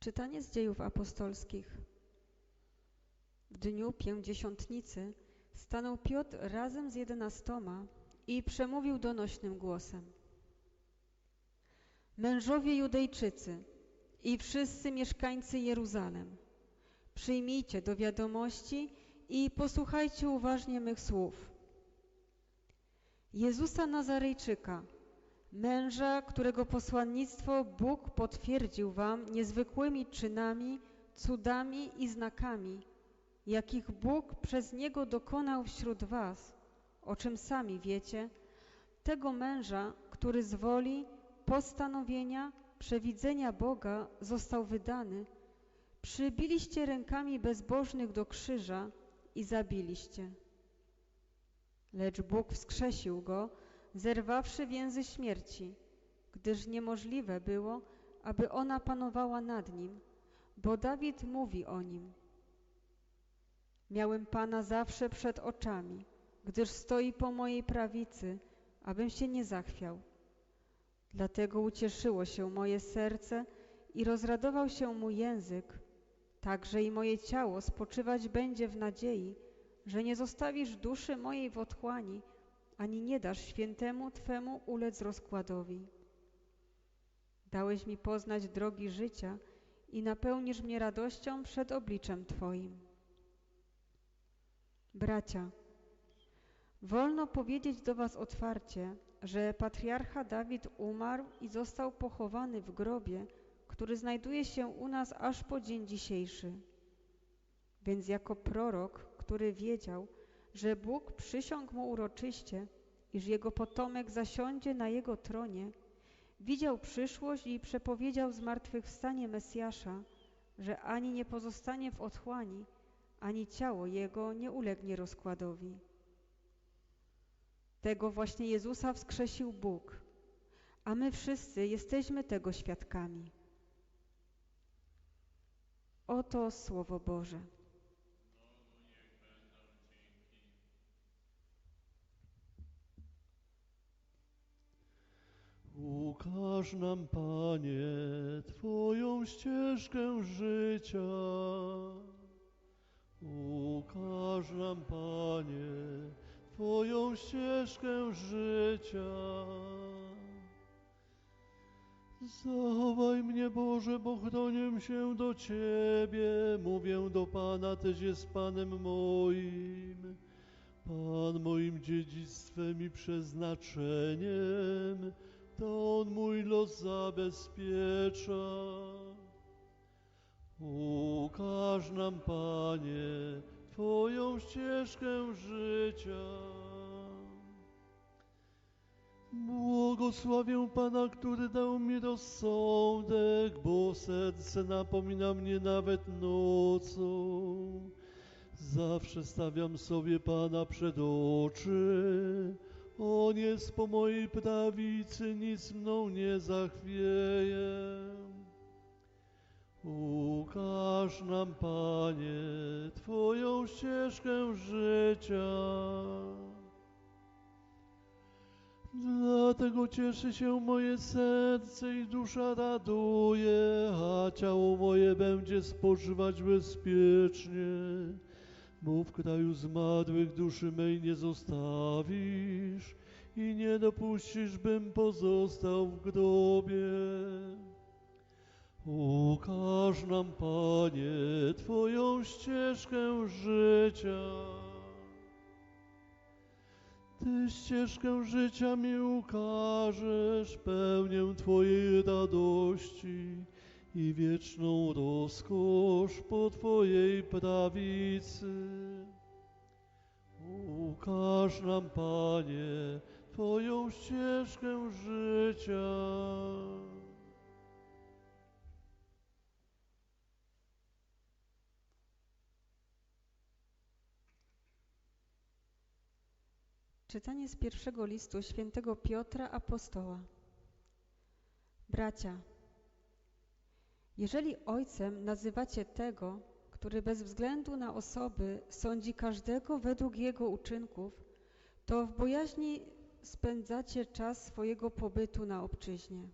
Czytanie z dziejów apostolskich. W dniu pięćdziesiątnicy stanął Piotr razem z jedenastoma i przemówił donośnym głosem. Mężowie Judejczycy i wszyscy mieszkańcy Jeruzalem, przyjmijcie do wiadomości i posłuchajcie uważnie mych słów. Jezusa Nazarejczyka, męża, którego posłannictwo Bóg potwierdził wam niezwykłymi czynami, cudami i znakami, jakich Bóg przez niego dokonał wśród was, o czym sami wiecie, tego męża, który z woli, postanowienia, przewidzenia Boga został wydany, przybiliście rękami bezbożnych do krzyża i zabiliście. Lecz Bóg wskrzesił go, zerwawszy więzy śmierci, gdyż niemożliwe było, aby ona panowała nad nim, bo Dawid mówi o nim. Miałem Pana zawsze przed oczami, gdyż stoi po mojej prawicy, abym się nie zachwiał. Dlatego ucieszyło się moje serce i rozradował się mój język, także i moje ciało spoczywać będzie w nadziei, że nie zostawisz duszy mojej w otchłani, ani nie dasz świętemu Twemu ulec rozkładowi. Dałeś mi poznać drogi życia i napełnisz mnie radością przed obliczem Twoim. Bracia, wolno powiedzieć do Was otwarcie, że patriarcha Dawid umarł i został pochowany w grobie, który znajduje się u nas aż po dzień dzisiejszy. Więc jako prorok, który wiedział, że Bóg przysiągł mu uroczyście, iż jego potomek zasiądzie na jego tronie, widział przyszłość i przepowiedział zmartwychwstanie Mesjasza, że ani nie pozostanie w otchłani, ani ciało jego nie ulegnie rozkładowi. Tego właśnie Jezusa wskrzesił Bóg, a my wszyscy jesteśmy tego świadkami. Oto Słowo Boże. Ukaż nam, Panie, Twoją ścieżkę życia. Ukaż nam, Panie, Twoją ścieżkę życia. Zachowaj mnie, Boże, bo chronię się do Ciebie. Mówię do Pana, Tyś jest Panem moim. Pan moim dziedzictwem i przeznaczeniem, zabezpiecza. Ukaż nam, Panie, Twoją ścieżkę życia. Błogosławię Pana, który dał mi rozsądek, bo serce napomina mnie nawet nocą. Zawsze stawiam sobie Pana przed oczy. On jest po mojej prawicy, nic mną nie zachwieje. Ukaż nam, Panie, Twoją ścieżkę życia. Dlatego cieszy się moje serce i dusza raduje, a ciało moje będzie spoczywać bezpiecznie, bo w kraju zmarłych duszy mej nie zostawisz i nie dopuścisz, bym pozostał w grobie. Ukaż nam, Panie, Twoją ścieżkę życia. Ty ścieżkę życia mi ukażesz, pełnię Twojej radości i wieczną rozkosz po Twojej prawicy. Ukaż nam, Panie, Twoją ścieżkę życia. Czytanie z pierwszego listu świętego Piotra Apostoła. Bracia, jeżeli ojcem nazywacie tego, który bez względu na osoby sądzi każdego według jego uczynków, to w bojaźni spędzacie czas swojego pobytu na obczyźnie.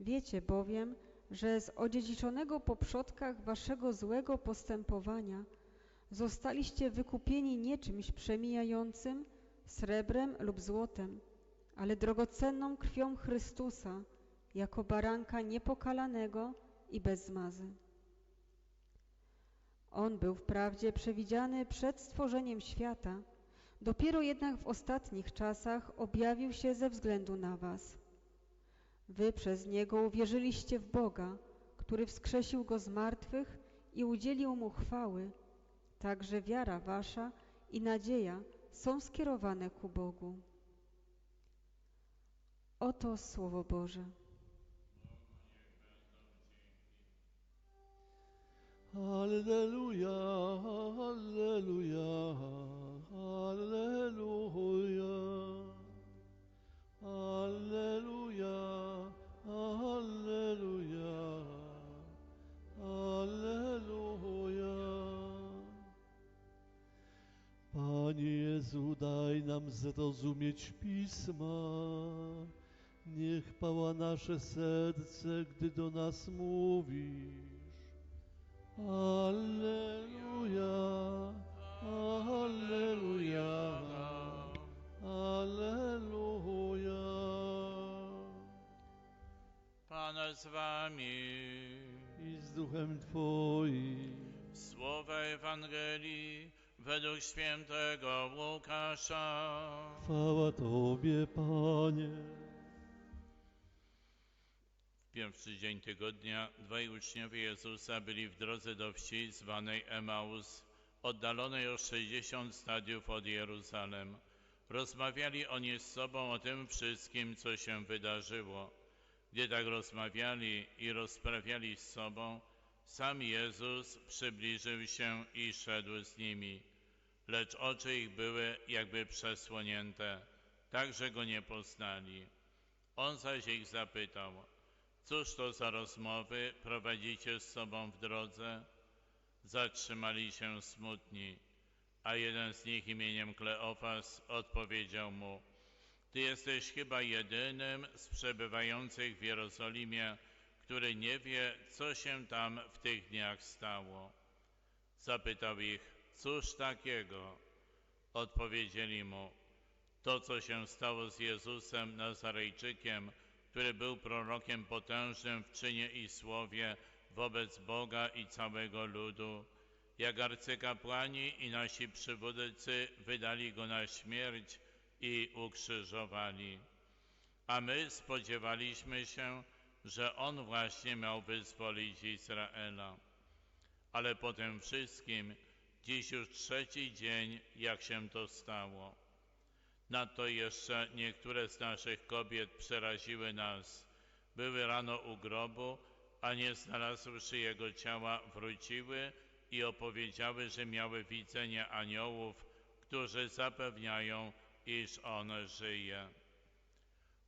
Wiecie bowiem, że z odziedziczonego po przodkach waszego złego postępowania zostaliście wykupieni nie czymś przemijającym, srebrem lub złotem, ale drogocenną krwią Chrystusa, jako baranka niepokalanego i bez zmazy. On był wprawdzie przewidziany przed stworzeniem świata, dopiero jednak w ostatnich czasach objawił się ze względu na was. Wy przez Niego uwierzyliście w Boga, który wskrzesił Go z martwych i udzielił Mu chwały, także wiara wasza i nadzieja są skierowane ku Bogu. Oto Słowo Boże. Alleluja, Alleluja, Alleluja. Alleluja, Alleluja, Alleluja. Panie Jezu, daj nam zrozumieć Pisma. Niech pała nasze serce, gdy do nas mówisz. Alleluja, Alleluja, Alleluja. Pan z wami. I z duchem Twoim. Słowa Ewangelii według świętego Łukasza. Chwała Tobie, Panie. Pierwszy dzień tygodnia dwaj uczniowie Jezusa byli w drodze do wsi zwanej Emaus, oddalonej o 60 stadiów od Jeruzalem. Rozmawiali oni z sobą o tym wszystkim, co się wydarzyło. Gdy tak rozmawiali i rozprawiali z sobą, sam Jezus przybliżył się i szedł z nimi. Lecz oczy ich były jakby przesłonięte, tak że go nie poznali. On zaś ich zapytał, cóż to za rozmowy prowadzicie z sobą w drodze? Zatrzymali się smutni, a jeden z nich imieniem Kleofas odpowiedział mu, Ty jesteś chyba jedynym z przebywających w Jerozolimie, który nie wie, co się tam w tych dniach stało. Zapytał ich, cóż takiego? Odpowiedzieli mu, to co się stało z Jezusem Nazarejczykiem, który był prorokiem potężnym w czynie i słowie wobec Boga i całego ludu, jak arcykapłani i nasi przywódcy wydali go na śmierć i ukrzyżowali. A my spodziewaliśmy się, że on właśnie miał wyzwolić Izraela. Ale po tym wszystkim dziś już trzeci dzień, jak się to stało. Nadto jeszcze niektóre z naszych kobiet przeraziły nas. Były rano u grobu, a nie znalazłszy jego ciała, wróciły i opowiedziały, że miały widzenie aniołów, którzy zapewniają, iż on żyje.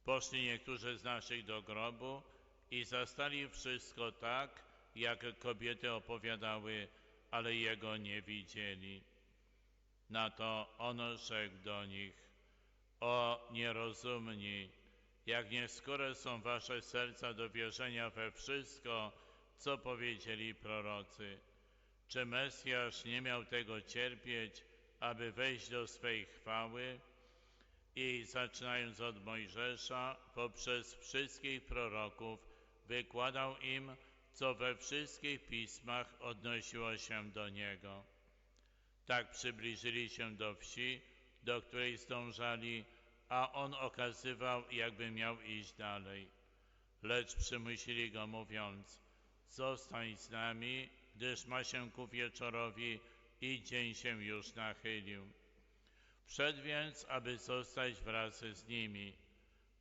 Poszli niektórzy z naszych do grobu i zastali wszystko tak, jak kobiety opowiadały, ale jego nie widzieli. Na to on rzekł do nich, o nierozumni, jak nieskore są wasze serca do wierzenia we wszystko, co powiedzieli prorocy. Czy Mesjasz nie miał tego cierpieć, aby wejść do swej chwały? I zaczynając od Mojżesza, poprzez wszystkich proroków, wykładał im, co we wszystkich pismach odnosiło się do niego. Tak przybliżyli się do wsi, do której zdążali, a on okazywał, jakby miał iść dalej. Lecz przymusili go, mówiąc: Zostań z nami, gdyż ma się ku wieczorowi i dzień się już nachylił. Wszedł więc, aby zostać wraz z nimi.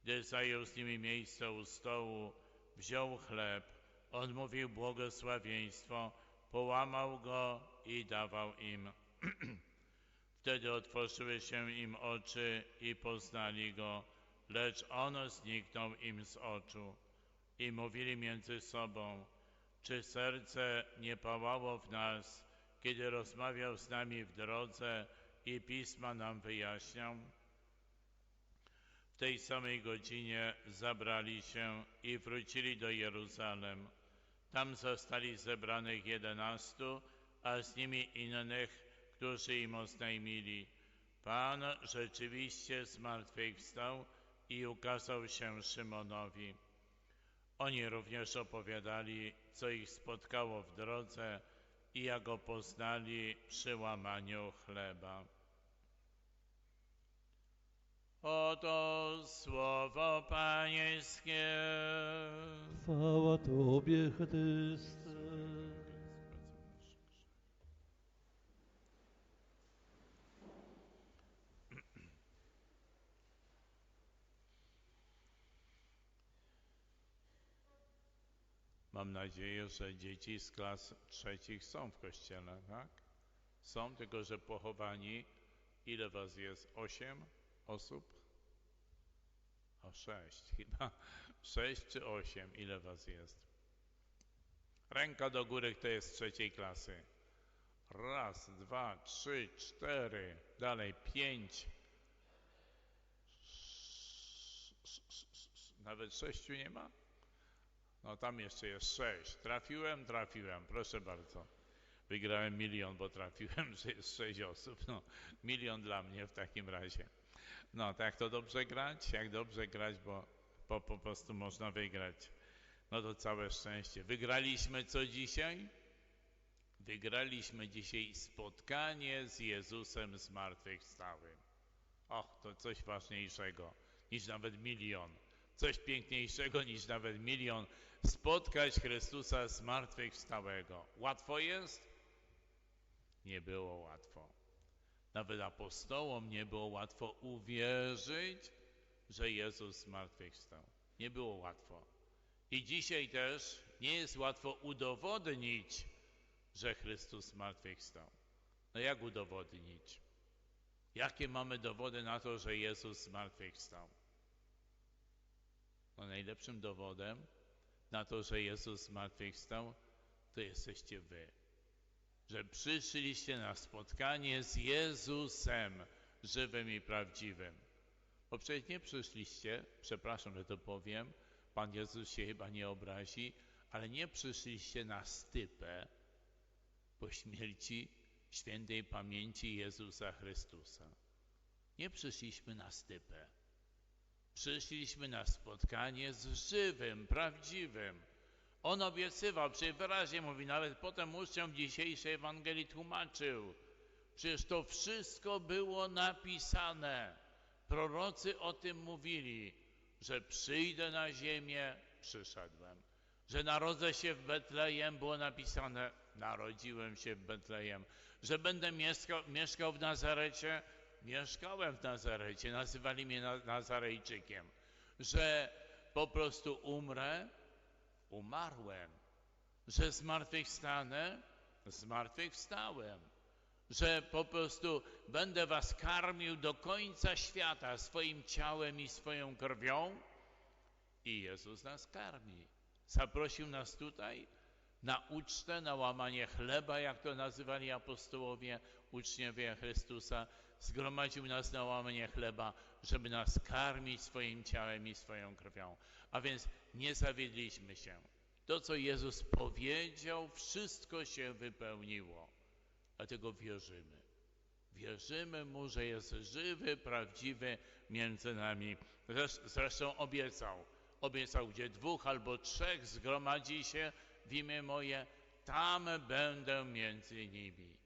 Gdy zajął z nimi miejsce u stołu, wziął chleb, odmówił błogosławieństwo, połamał go i dawał im. Wtedy otworzyły się im oczy i poznali go, lecz on zniknął im z oczu. I mówili między sobą, czy serce nie pałało w nas, kiedy rozmawiał z nami w drodze i pisma nam wyjaśniał? W tej samej godzinie zabrali się i wrócili do Jeruzalem, Tam zostali zebranych jedenastu, a z nimi innych, którzy im oznajmili. Pan rzeczywiście zmartwychwstał i ukazał się Szymonowi. Oni również opowiadali, co ich spotkało w drodze i jak go poznali przy łamaniu chleba. Oto słowo Pańskie. Chwała Tobie, Chryste. Nadzieję, że dzieci z klas trzecich są w kościele, tak? Są, tylko że pochowani. Ile was jest? Osiem osób? O sześć chyba. Sześć czy osiem? Ile was jest? Ręka do góry, kto jest z trzeciej klasy. Raz, dwa, trzy, cztery. Dalej, pięć. Nawet sześciu nie ma? No tam jeszcze jest sześć. Trafiłem, trafiłem, proszę bardzo. Wygrałem milion, bo trafiłem, że jest sześć osób. No, milion dla mnie w takim razie. No, tak to dobrze grać? Jak dobrze grać, bo po, po prostu można wygrać. No to całe szczęście. Wygraliśmy co dzisiaj? Wygraliśmy dzisiaj spotkanie z Jezusem zmartwychwstałym. Och, to coś ważniejszego niż nawet milion. Coś piękniejszego niż nawet milion spotkać Chrystusa zmartwychwstałego. Łatwo jest? Nie było łatwo. Nawet apostołom nie było łatwo uwierzyć, że Jezus zmartwychwstał. Nie było łatwo. I dzisiaj też nie jest łatwo udowodnić, że Chrystus zmartwychwstał. No jak udowodnić? Jakie mamy dowody na to, że Jezus zmartwychwstał? No najlepszym dowodem na to, że Jezus zmartwychwstał, to jesteście wy. Że przyszliście na spotkanie z Jezusem, żywym i prawdziwym. Bo przecież nie przyszliście, przepraszam, że to powiem, Pan Jezus się chyba nie obrazi, ale nie przyszliście na stypę po śmierci świętej pamięci Jezusa Chrystusa. Nie przyszliśmy na stypę. Przyszliśmy na spotkanie z żywym, prawdziwym. On obiecywał, przecież wyraźnie mówi, nawet potem uczniom dzisiejszej Ewangelii tłumaczył. Przecież to wszystko było napisane. Prorocy o tym mówili, że przyjdę na ziemię, przyszedłem. Że narodzę się w Betlejem, było napisane, narodziłem się w Betlejem. Że będę mieszkał, mieszkał w Nazarecie, mieszkałem w Nazarecie, nazywali mnie Nazarejczykiem, że po prostu umrę, umarłem, że zmartwychwstanę, zmartwychwstałem, że po prostu będę was karmił do końca świata swoim ciałem i swoją krwią i Jezus nas karmi. Zaprosił nas tutaj na ucztę, na łamanie chleba, jak to nazywali apostołowie, uczniowie Chrystusa, zgromadził nas na łamanie chleba, żeby nas karmić swoim ciałem i swoją krwią. A więc nie zawiedliśmy się. To, co Jezus powiedział, wszystko się wypełniło. Dlatego wierzymy. Wierzymy Mu, że jest żywy, prawdziwy między nami. Zresztą obiecał. Obiecał, gdzie dwóch albo trzech zgromadzi się w imię moje, tam będę między nimi.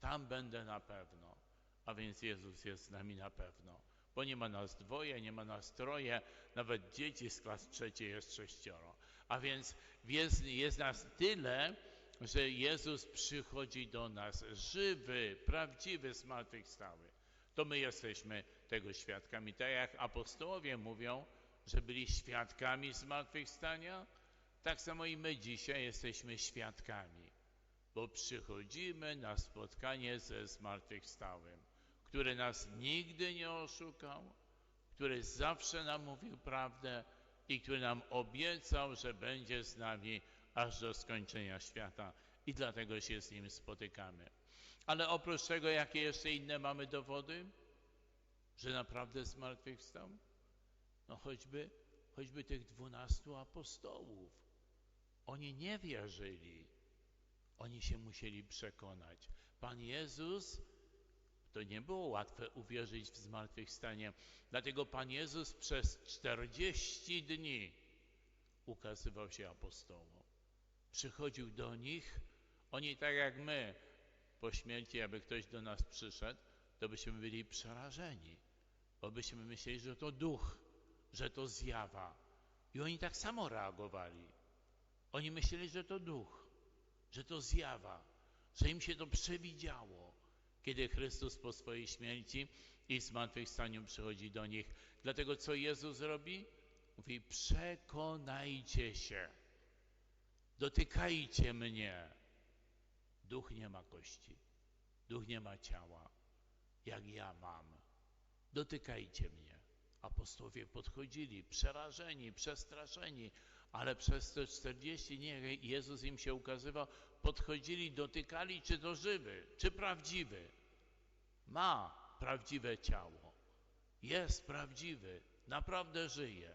Tam będę na pewno. A więc Jezus jest z nami na pewno. Bo nie ma nas dwoje, nie ma nas troje, nawet dzieci z klas trzeciej jest sześcioro. A więc jest, jest nas tyle, że Jezus przychodzi do nas żywy, prawdziwy, zmartwychwstały. To my jesteśmy tego świadkami. Tak jak apostołowie mówią, że byli świadkami zmartwychwstania, tak samo i my dzisiaj jesteśmy świadkami, bo przychodzimy na spotkanie ze zmartwychwstałym, który nas nigdy nie oszukał, który zawsze nam mówił prawdę i który nam obiecał, że będzie z nami aż do skończenia świata i dlatego się z nim spotykamy. Ale oprócz tego, jakie jeszcze inne mamy dowody, że naprawdę zmartwychwstał? No choćby, choćby tych dwunastu apostołów. Oni nie wierzyli. Oni się musieli przekonać. Pan Jezus, to nie było łatwe uwierzyć w zmartwychwstanie, dlatego Pan Jezus przez 40 dni ukazywał się apostołom. Przychodził do nich, oni tak jak my, po śmierci, aby ktoś do nas przyszedł, to byśmy byli przerażeni, bo byśmy myśleli, że to duch, że to zjawa. I oni tak samo reagowali. Oni myśleli, że to duch, że to zjawa, że im się to przewidziało, kiedy Chrystus po swojej śmierci i zmartwychwstaniu przychodzi do nich. Dlatego co Jezus robi? Mówi, przekonajcie się, dotykajcie mnie. Duch nie ma kości, duch nie ma ciała, jak ja mam. Dotykajcie mnie. Apostołowie podchodzili, przerażeni, przestraszeni, ale przez te 40 dni Jezus im się ukazywał, podchodzili, dotykali, czy to żywy, czy prawdziwy. Ma prawdziwe ciało, jest prawdziwy, naprawdę żyje.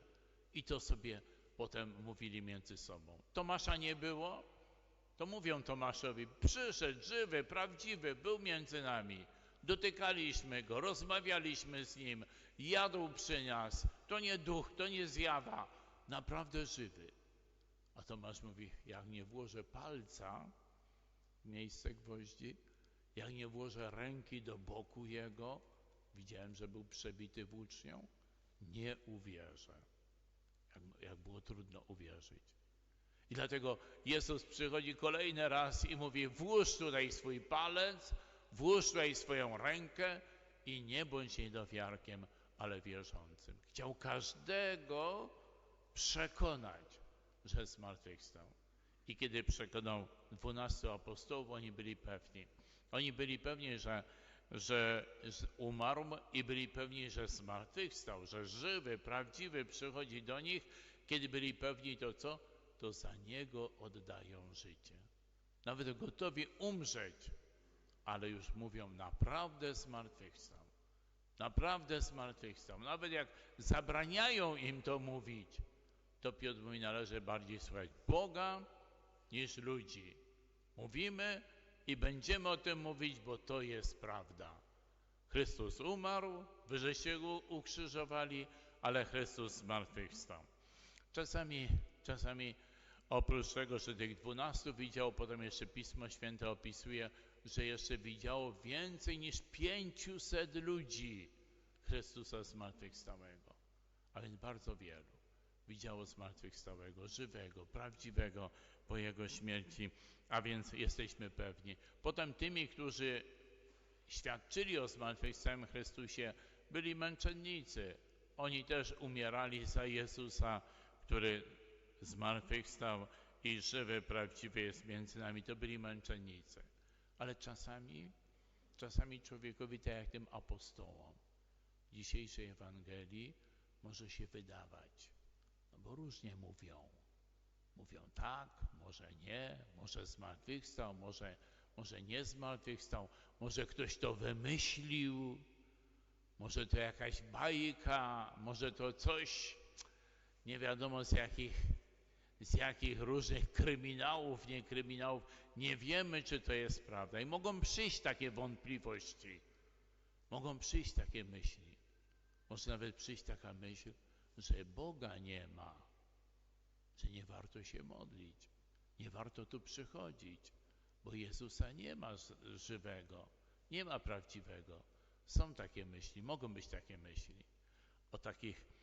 I to sobie potem mówili między sobą. Tomasza nie było, to mówią Tomaszowi, przyszedł żywy, prawdziwy, był między nami. Dotykaliśmy go, rozmawialiśmy z nim, jadł przy nas. To nie duch, to nie zjawa, naprawdę żywy. A Tomasz mówi, jak nie włożę palca w miejsce gwoździ, jak nie włożę ręki do boku jego, widziałem, że był przebity włócznią, nie uwierzę. Jak, jak było trudno uwierzyć. I dlatego Jezus przychodzi kolejny raz i mówi: Włóż tutaj swój palec, włóż tutaj swoją rękę i nie bądź niedowiarkiem, ale wierzącym. Chciał każdego przekonać, że zmartwychwstał. I kiedy przekonał dwunastu apostołów, oni byli pewni. Oni byli pewni, że, że umarł i byli pewni, że zmartwychwstał, że żywy, prawdziwy przychodzi do nich. Kiedy byli pewni, to co? To za niego oddają życie. Nawet gotowi umrzeć, ale już mówią, naprawdę zmartwychwstał. Naprawdę zmartwychwstał. Nawet jak zabraniają im to mówić, to Piotr mówi, należy bardziej słuchać Boga niż ludzi. Mówimy i będziemy o tym mówić, bo to jest prawda. Chrystus umarł, wy żeście go ukrzyżowali, ale Chrystus zmartwychwstał. Czasami, czasami oprócz tego, że tych dwunastu widział, potem jeszcze Pismo Święte opisuje, że jeszcze widziało więcej niż pięciuset ludzi Chrystusa zmartwychwstałego. A więc bardzo wielu widziało zmartwychwstałego, żywego, prawdziwego po Jego śmierci, a więc jesteśmy pewni. Potem tymi, którzy świadczyli o zmartwychwstałym Chrystusie, byli męczennicy. Oni też umierali za Jezusa, który zmartwychwstał i żywy, prawdziwy jest między nami. To byli męczennicy. Ale czasami, czasami człowiekowi, tak jak tym apostołom, dzisiejszej Ewangelii może się wydawać, bo różnie mówią. Mówią tak, może nie, może zmartwychwstał, może, może nie zmartwychwstał, może ktoś to wymyślił, może to jakaś bajka, może to coś, nie wiadomo z jakich, z jakich różnych kryminałów, nie kryminałów, nie wiemy, czy to jest prawda. I mogą przyjść takie wątpliwości, mogą przyjść takie myśli. Może nawet przyjść taka myśl, że Boga nie ma, że nie warto się modlić, nie warto tu przychodzić, bo Jezusa nie ma żywego, nie ma prawdziwego. Są takie myśli, mogą być takie myśli. O takich,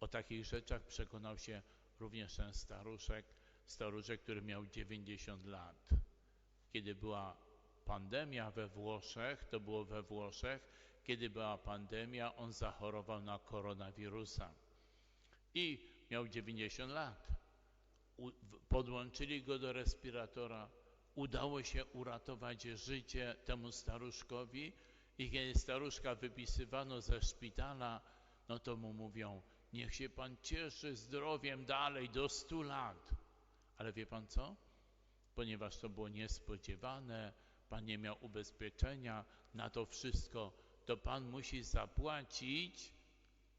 o takich rzeczach przekonał się również ten staruszek, staruszek, który miał 90 lat. Kiedy była pandemia we Włoszech, to było we Włoszech, kiedy była pandemia, on zachorował na koronawirusa i miał 90 lat. Podłączyli go do respiratora, udało się uratować życie temu staruszkowi i kiedy staruszka wypisywano ze szpitala, no to mu mówią, niech się pan cieszy zdrowiem dalej do 100 lat. Ale wie pan co? Ponieważ to było niespodziewane, pan nie miał ubezpieczenia na to wszystko, to pan musi zapłacić.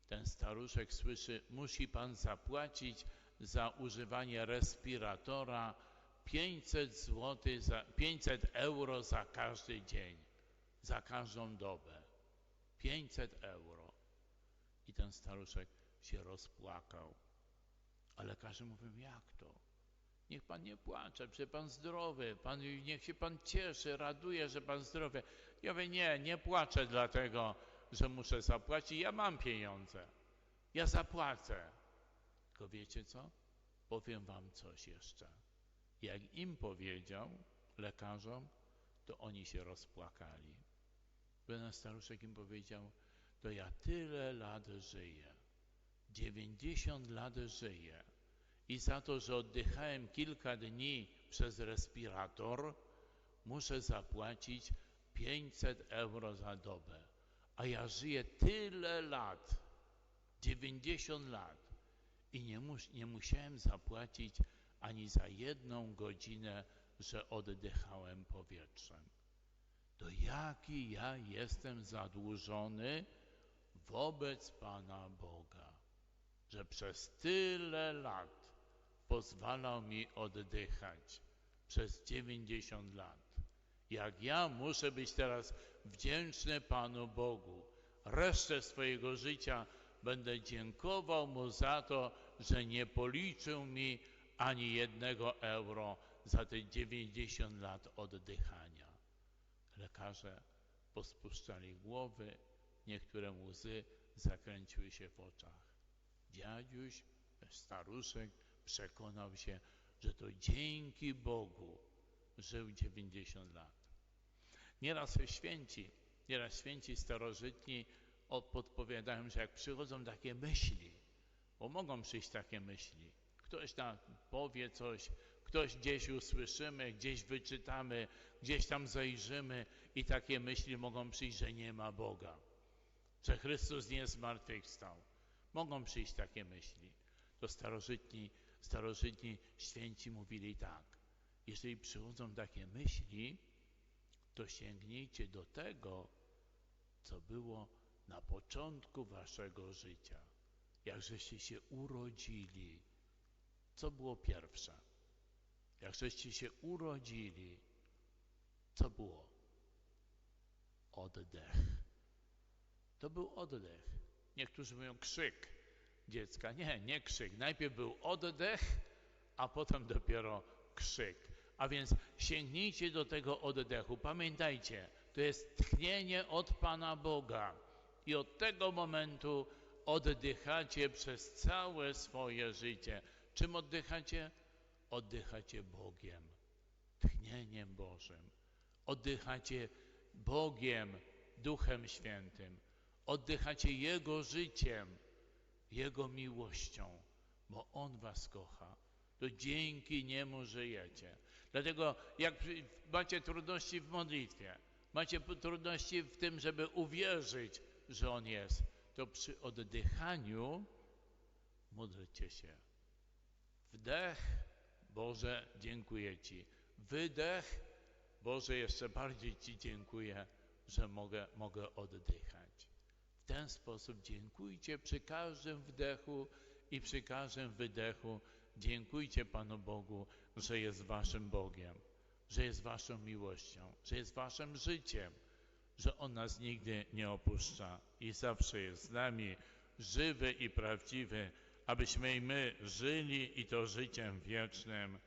Ten staruszek słyszy, musi pan zapłacić za używanie respiratora 500 zł, za, 500 euro za każdy dzień, za każdą dobę. 500 euro. I ten staruszek się rozpłakał. A lekarze mówią, jak to? Niech pan nie płacze, przecież pan zdrowy, pan, niech się pan cieszy, raduje, że pan zdrowy. Ja mówię, nie, nie płaczę dlatego, że muszę zapłacić, ja mam pieniądze. Ja zapłacę. Tylko wiecie co? Powiem wam coś jeszcze. Jak im powiedział, lekarzom, to oni się rozpłakali. Ten staruszek im powiedział, to ja tyle lat żyję. 90 lat żyję. I za to, że oddychałem kilka dni przez respirator, muszę zapłacić 500 euro za dobę. A ja żyję tyle lat, 90 lat i nie, mus, nie musiałem zapłacić ani za jedną godzinę, że oddychałem powietrzem. To jaki ja jestem zadłużony wobec Pana Boga, że przez tyle lat pozwalał mi oddychać przez 90 lat. Jak ja muszę być teraz wdzięczny Panu Bogu, resztę swojego życia będę dziękował Mu za to, że nie policzył mi ani jednego euro za te 90 lat oddychania. Lekarze pospuszczali głowy, niektóre łzy zakręciły się w oczach. Dziadziuś, staruszek, przekonał się, że to dzięki Bogu żył 90 lat. Nieraz święci, nieraz święci starożytni podpowiadają, że jak przychodzą takie myśli, bo mogą przyjść takie myśli, ktoś tam powie coś, ktoś gdzieś usłyszymy, gdzieś wyczytamy, gdzieś tam zajrzymy i takie myśli mogą przyjść, że nie ma Boga, że Chrystus nie zmartwychwstał. Mogą przyjść takie myśli. To starożytni, starożytni święci mówili tak. Jeżeli przychodzą takie myśli, to sięgnijcie do tego, co było na początku waszego życia. Jak żeście się urodzili, co było pierwsze? Jak żeście się urodzili, co było? Oddech. To był oddech. Niektórzy mówią krzyk dziecka. Nie, nie krzyk. Najpierw był oddech, a potem dopiero krzyk. A więc sięgnijcie do tego oddechu. Pamiętajcie, to jest tchnienie od Pana Boga. I od tego momentu oddychacie przez całe swoje życie. Czym oddychacie? Oddychacie Bogiem, tchnieniem Bożym. Oddychacie Bogiem, Duchem Świętym. Oddychacie Jego życiem, Jego miłością, bo On was kocha. To dzięki Niemu żyjecie. Dlatego jak macie trudności w modlitwie, macie trudności w tym, żeby uwierzyć, że On jest, to przy oddychaniu módlcie się. Wdech, Boże, dziękuję Ci. Wydech, Boże, jeszcze bardziej Ci dziękuję, że mogę, mogę oddychać. W ten sposób dziękujcie przy każdym wdechu i przy każdym wydechu. Dziękujcie Panu Bogu, że jest Waszym Bogiem, że jest Waszą miłością, że jest Waszym życiem, że On nas nigdy nie opuszcza i zawsze jest z nami, żywy i prawdziwy, abyśmy i my żyli i to życiem wiecznym.